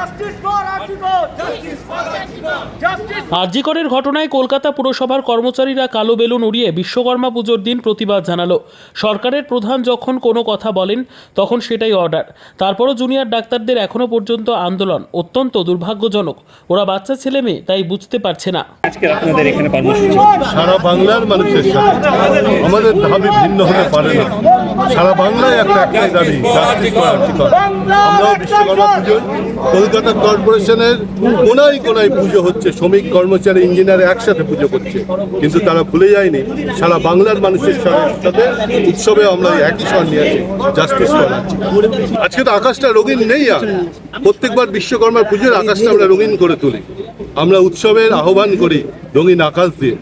Justice for our people! Justice for our আরজিকরের ঘটনায় কলকাতা পুরসভার কর্মচারীরা কালো বেলুন উড়িয়ে বিশ্বকর্মা পুজোর দিন প্রতিবাদ জানালো। সরকারের প্রধান যখন কোনো কথা বলেন তখন সেটাই অর্ডার। তারপরও জুনিয়র ডাক্তারদের এখনও পর্যন্ত আন্দোলন অত্যন্ত দুর্ভাগ্যজনক। ওরা বাচ্চা ছেলে মেয়ে তাই বুঝতে পারছে না। আজকে আপনাদের এখানে সারা বাংলার মানুষের সাথে। আমাদের দাবি ভিন্ন হতে পারে না। সারা বাংলায় একটা একটাই দাবি আমরাও বিশ্বকর্মা পুজো কলকাতা কর্পোরেশনের কোনায় কোনায় পুজো হচ্ছে শ্রমিক কর্মচারী ইঞ্জিনিয়ার একসাথে পুজো করছে। কিন্তু তারা ভুলে যায়নি সারা বাংলার মানুষের সাথে উৎসবে আমরা একই স্বর নিয়ে আছি জাস্টিস ফর আজকে তো আকাশটা রঙিন নেই আর। প্রত্যেকবার বিশ্বকর্মার পুজোর আকাশটা আমরা রঙিন করে তুলি। আমরা উৎসবের আহ্বান করি রঙিন আকাশ দিয়ে।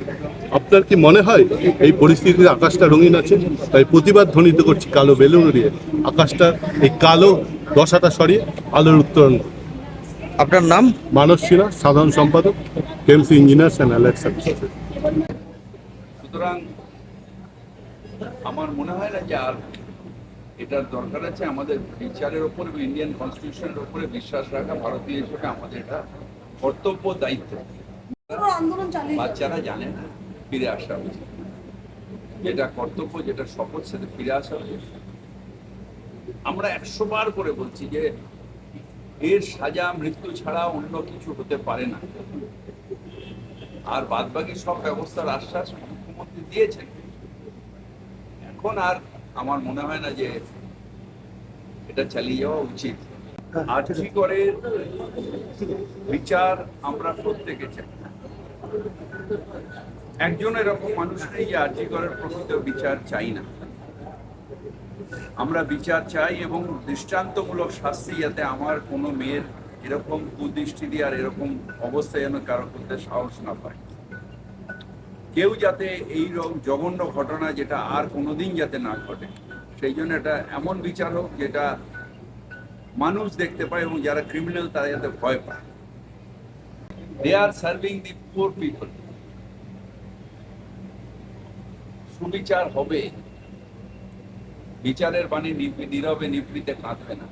আপনার কি মনে হয় এই পরিস্থিতিতে আকাশটা রঙিন আছে? তাই প্রতিবাদ ধ্বনিত করছি কালো বেলুন উড়িয়ে আকাশটা এই কালো দশাটা সরিয়ে আলোর উত্তরণ। আপনার নাম? মানস সিনহা সাধারণ সম্পাদক। কেমসি ইঞ্জিনিয়ার্স অ্যান্ড অ্যালাইড সার্ভিসেস সুতরাং আমার মনে হয় না যে আর এটার দরকার আছে। আমাদের বিচারের ওপর ইন্ডিয়ান কনস্টিটিউশনের ওপরে বিশ্বাস রাখা ভারতীয় হিসেবে আমাদের এটা কর্তব্য, দায়িত্ব। বাচ্চারা জানে না, ফিরে আসা উচিত। যেটা কর্তব্য, যেটা শপথ, সেটা ফিরে আসা উচিত। আমরা একশো বার করে বলছি যে এর সাজা, মৃত্যু ছাড়া অন্য কিছু হতে পারে না। আর বাদবাকি সব ব্যবস্থার আশ্বাস মুখ্যমন্ত্রী দিয়েছেন। এখন আর আমার মনে হয় না যে এটা চালিয়ে যাওয়া উচিত। আর্জি করে বিচার আমরা প্রত্যেকে চাই। একজন এরকম মানুষ নেই যে আর্জি করার প্রকৃত বিচার চাই না। আমরা বিচার চাই এবং দৃষ্টান্তমূলক শাস্তি যাতে আমার কোনো মেয়ের এরকম কুদৃষ্টি দিয়ে আর এরকম অবস্থায় যেন কারও করতে সাহস না পায়। কেউ যাতে এই জঘন্য ঘটনা যেটা আর কোনোদিন যাতে না ঘটে, সেই জন্য এটা এমন বিচার হোক যেটা মানুষ দেখতে পায় এবং যারা ক্রিমিনাল তারা যাতে ভয় পায়। They are serving the poor people সুবিচার হবে। বিচারের বাণী নীরবে নিবৃতে কাঁদবে না।